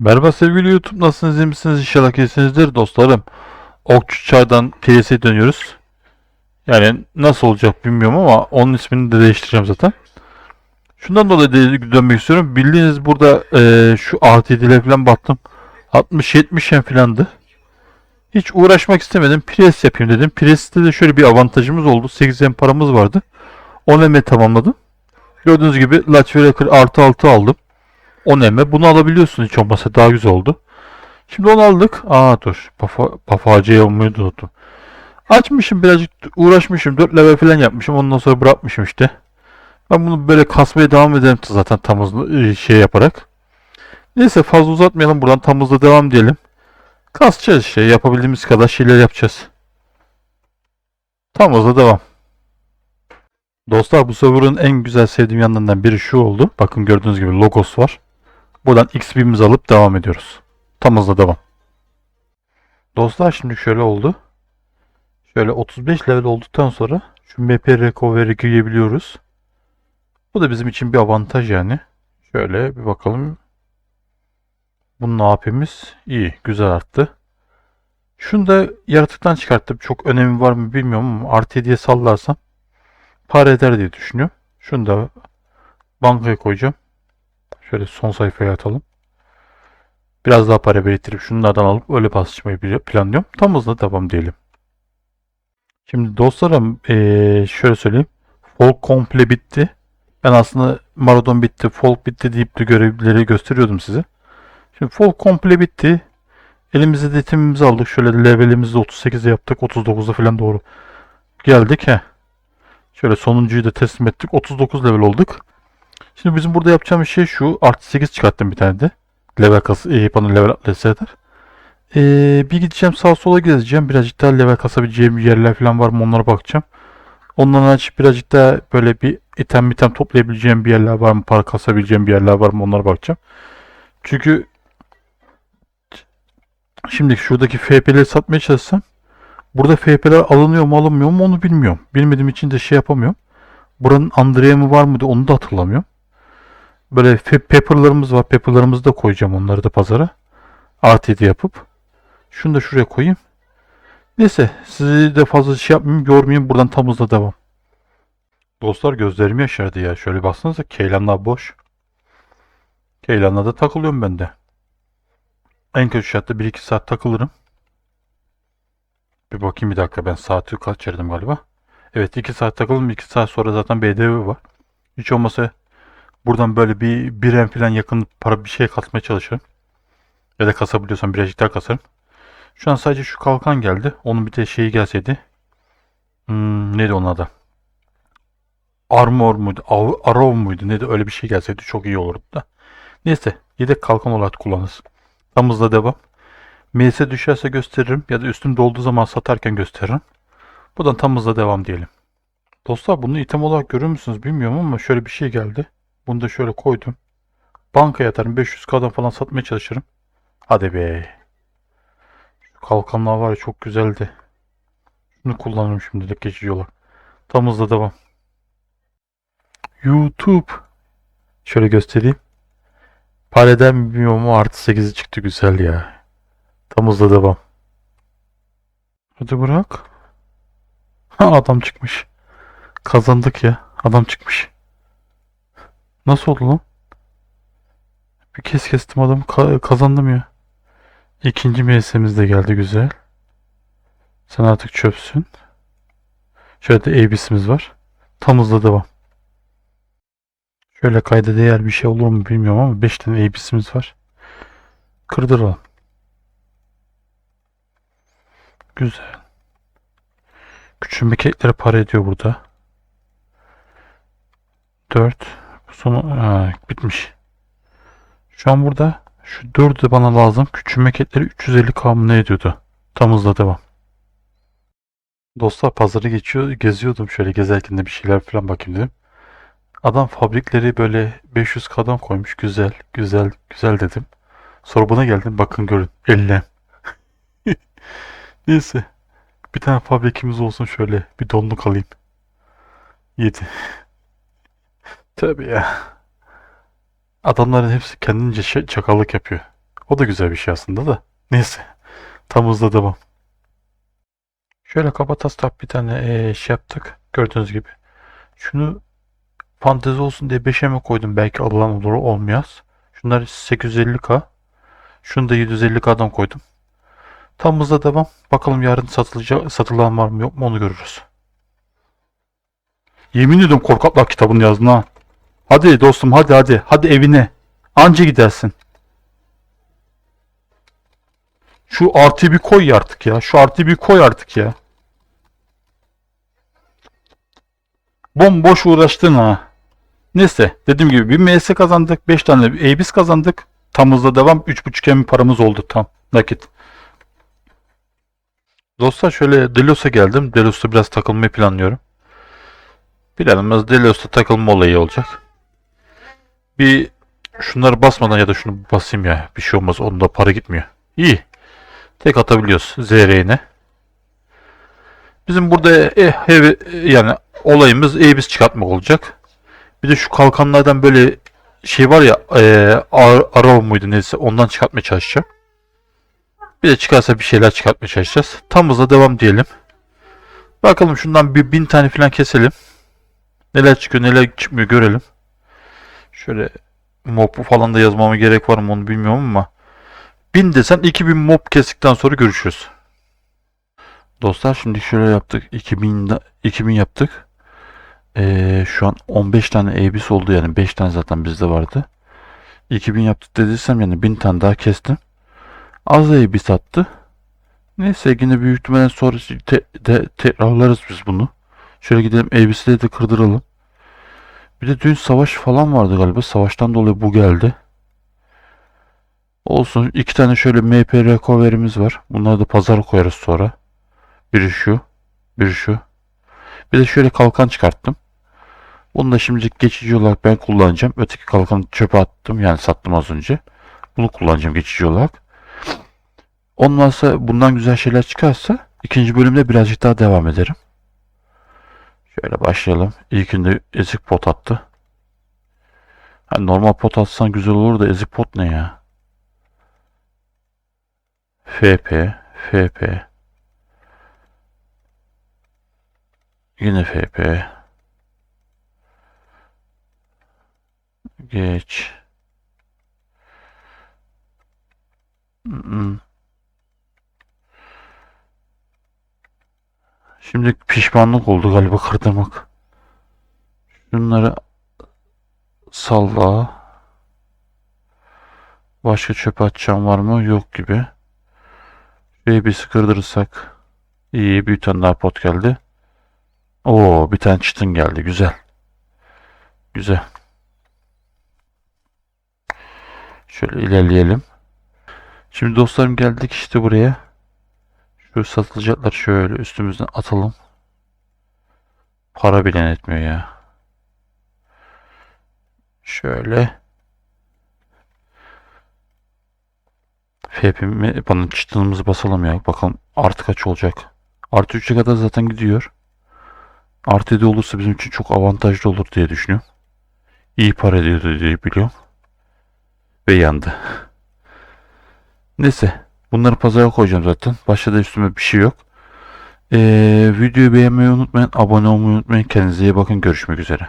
Merhaba sevgili YouTube nasılsınız iyi misiniz inşallah iyisinizdir dostlarım. Okçu Çay'dan PS'e dönüyoruz. Yani nasıl olacak bilmiyorum ama onun ismini de değiştireceğim zaten. Şundan dolayı dönmek istiyorum. Bildiğiniz burada eee, şu RTD'le falan baktım. 60-70 yen falandı. Hiç uğraşmak istemedim. Pres yapayım dedim. Pres'te de şöyle bir avantajımız oldu. 8 yen paramız vardı. 10 eme tamamladım. Gördüğünüz gibi Latviaker artı 6 aldım. 10 emme. Bunu alabiliyorsun hiç olmazsa daha güzel oldu. Şimdi onu aldık. Aa dur. Pafa, pafacıya olmayı unuttum. Açmışım birazcık uğraşmışım. 4 level falan yapmışım. Ondan sonra bırakmışım işte. Ben bunu böyle kasmaya devam ederim zaten tam e, şey yaparak. Neyse fazla uzatmayalım. Buradan tam devam diyelim. Kasacağız işte. Yapabildiğimiz kadar şeyler yapacağız. Tam devam. Dostlar bu server'ın en güzel sevdiğim yanlarından biri şu oldu. Bakın gördüğünüz gibi logos var. Buradan XP'mizi alıp devam ediyoruz. Tam hızla devam. Dostlar şimdi şöyle oldu. Şöyle 35 level olduktan sonra şu MP recovery giyebiliyoruz. Bu da bizim için bir avantaj yani. Şöyle bir bakalım. Bunun AP'miz iyi. Güzel arttı. Şunu da yaratıktan çıkarttım. Çok önemi var mı bilmiyorum ama artı diye sallarsam para eder diye düşünüyorum. Şunu da bankaya koyacağım. Şöyle son sayfaya atalım. Biraz daha para biriktirip şunlardan alıp öyle bile- planlıyorum. Tam hızla devam diyelim. Şimdi dostlarım eee, şöyle söyleyeyim. Folk komple bitti. Ben aslında Marathon bitti, Folk bitti deyip de görevleri gösteriyordum size. Şimdi Folk komple bitti. Elimizde de itemimizi aldık. Şöyle levelimizi de 38'e yaptık. 39'a falan doğru geldik. He. Şöyle sonuncuyu da teslim ettik. 39 level olduk. Şimdi bizim burada yapacağımız şey şu. Artı 8 çıkarttım bir tane de. Level kası, e, pardon level atleti eder. Ee, bir gideceğim sağa sola gezeceğim. Birazcık daha level kasabileceğim yerler falan var mı onlara bakacağım. Ondan hariç birazcık daha böyle bir item item toplayabileceğim bir yerler var mı? Para kasabileceğim bir yerler var mı? Onlara bakacağım. Çünkü şimdi şuradaki FP'leri satmaya çalışsam burada FP'ler alınıyor mu alınmıyor mu onu bilmiyorum. Bilmediğim için de şey yapamıyorum. Buranın Andrea mı var mıydı onu da hatırlamıyorum. Böyle pepper'larımız var. Pepper'larımızı da koyacağım onları da pazara. Artı 7 yapıp. Şunu da şuraya koyayım. Neyse sizi de fazla şey yapmayayım. Yormayayım. Buradan tam hızla devam. Dostlar gözlerim yaşardı ya. Şöyle baksanıza Keylanlar boş. Keylanlarda takılıyorum ben de. En kötü şartta 1-2 saat takılırım. Bir bakayım bir dakika ben saati kaçırdım galiba. Evet 2 saat takıldım. 2 saat sonra zaten BDV var. Hiç olmasa buradan böyle bir biren falan yakın para bir şey katmaya çalışırım. Ya da kasabiliyorsam birazcık daha kasarım. Şu an sadece şu kalkan geldi. Onun bir de şeyi gelseydi. Hmm, neydi onun adı? Armor muydu? Av- Arrow muydu? Neydi? Öyle bir şey gelseydi çok iyi olurdu da. Neyse. Yedek kalkan olarak kullanırız. Tam hızla devam. MS düşerse gösteririm ya da üstüm dolduğu zaman satarken gösteririm. Buradan tam hızla devam diyelim. Dostlar bunu item olarak görür müsünüz bilmiyorum ama şöyle bir şey geldi. Bunu da şöyle koydum. Bankaya atarım 500k'dan falan satmaya çalışırım. Hadi be. Şu kalkanlar var ya çok güzeldi. Şunu kullanırım şimdilik geçici olarak. Tam hızla devam. YouTube. Şöyle göstereyim. Paleden ama artı 8'i çıktı güzel ya. Tam hızla devam. Hadi bırak. Ha adam çıkmış. Kazandık ya. Adam çıkmış. Nasıl oldu lan? Bir kez kestim adamı ka- kazandım ya. İkinci MS'imiz de geldi güzel. Sen artık çöpsün. Şöyle de AB'simiz var. Tam hızla devam. Şöyle kayda değer bir şey olur mu bilmiyorum ama 5 tane AB'simiz var. Kırdıralım. Güzel. Küçülme keklere para ediyor burada. 4. Sonu ha, bitmiş. Şu an burada şu 4'ü de bana lazım. Küçülme ketleri 350k mı ne ediyordu? Tam hızla devam. Dostlar pazarı geçiyor, geziyordum şöyle gezerken de bir şeyler falan bakayım dedim. Adam fabrikleri böyle 500k'dan koymuş. Güzel, güzel, güzel dedim. Sonra buna geldim. Bakın görün. Elle. Neyse. Bir tane fabrikimiz olsun şöyle. Bir donluk alayım. Yedi. Tabii ya. Adamların hepsi kendince şey- çakallık yapıyor. O da güzel bir şey aslında da. Neyse. Tam hızla devam. Şöyle kaba taslak bir tane eee, şey yaptık. Gördüğünüz gibi. Şunu fantezi olsun diye 5'e mi koydum? Belki alınan olur olmayaz. Şunlar 850k. Şunu da 750k'dan koydum. Tam hızla devam. Bakalım yarın satılacak, satılan var mı yok mu onu görürüz. Yemin ediyorum korkaklar kitabını yazdın ha. Hadi dostum hadi hadi. Hadi evine. Anca gidersin. Şu artı bir koy artık ya. Şu artı bir koy artık ya. Bomboş uğraştın ha. Neyse dediğim gibi bir MS kazandık. 5 tane ABIS kazandık. Tam hızla devam. 3.5 M paramız oldu tam. Nakit. Dostlar şöyle Delos'a geldim. Delos'ta biraz takılmayı planlıyorum. Planımız Delos'ta takılma olayı olacak. Bir şunları basmadan ya da şunu basayım ya. Bir şey olmaz. Onda para gitmiyor. İyi. Tek atabiliyoruz ZR'ine. Bizim burada eh, heavy- yani olayımız ABIS çıkartmak olacak. Bir de şu kalkanlardan böyle şey var ya e, Ar- Arrow muydu neyse ondan çıkartmaya çalışacağım. Bir de çıkarsa bir şeyler çıkartmaya çalışacağız. Tam hızla devam diyelim. Bakalım şundan bir bin tane falan keselim. Neler çıkıyor neler çıkmıyor görelim. Şöyle mob falan da yazmama gerek var mı onu bilmiyorum ama. Bin desen 2000 mob kestikten sonra görüşürüz. Dostlar şimdi şöyle yaptık. 2000, da- 2000 yaptık. Ee, şu an 15 tane ABIS oldu yani 5 tane zaten bizde vardı. 2000 yaptık dediysem yani 1000 tane daha kestim. Az ABIS attı. Neyse yine büyük ihtimalle sonra te, de, tekrarlarız biz bunu. Şöyle gidelim ABIS'leri de kırdıralım. Bir de dün savaş falan vardı galiba. Savaştan dolayı bu geldi. Olsun. iki tane şöyle MP recovery'miz var. Bunları da pazara koyarız sonra. Biri şu. Biri şu. Bir de şöyle kalkan çıkarttım. Bunu da şimdilik geçici olarak ben kullanacağım. Öteki kalkanı çöpe attım. Yani sattım az önce. Bunu kullanacağım geçici olarak. Ondan sonra bundan güzel şeyler çıkarsa ikinci bölümde birazcık daha devam ederim. Şöyle başlayalım. İlkinde ezik pot attı. Hani normal pot atsan güzel olur da ezik pot ne ya? FP, FP. Yine FP. Geç. Mm. Şimdi pişmanlık oldu galiba kırdırmak. Şunları salla. Başka çöpe atacağım var mı? Yok gibi. Şurayı bir sıkırdırırsak. İyi bir tane daha pot geldi. Oo bir tane çıtın geldi. Güzel. Güzel. Şöyle ilerleyelim. Şimdi dostlarım geldik işte buraya. Şu satılacaklar şöyle üstümüzden atalım. Para bile etmiyor ya. Şöyle. FP'mi bana çıtığımızı basalım ya. Bakalım artı kaç olacak. Artı 3'e kadar zaten gidiyor. Artı 7 olursa bizim için çok avantajlı olur diye düşünüyorum. İyi para ediyordu diye biliyorum. Ve yandı. Neyse. Bunları pazara koyacağım zaten. Başta da üstüme bir şey yok. Ee, videoyu beğenmeyi unutmayın. Abone olmayı unutmayın. Kendinize iyi bakın. Görüşmek üzere.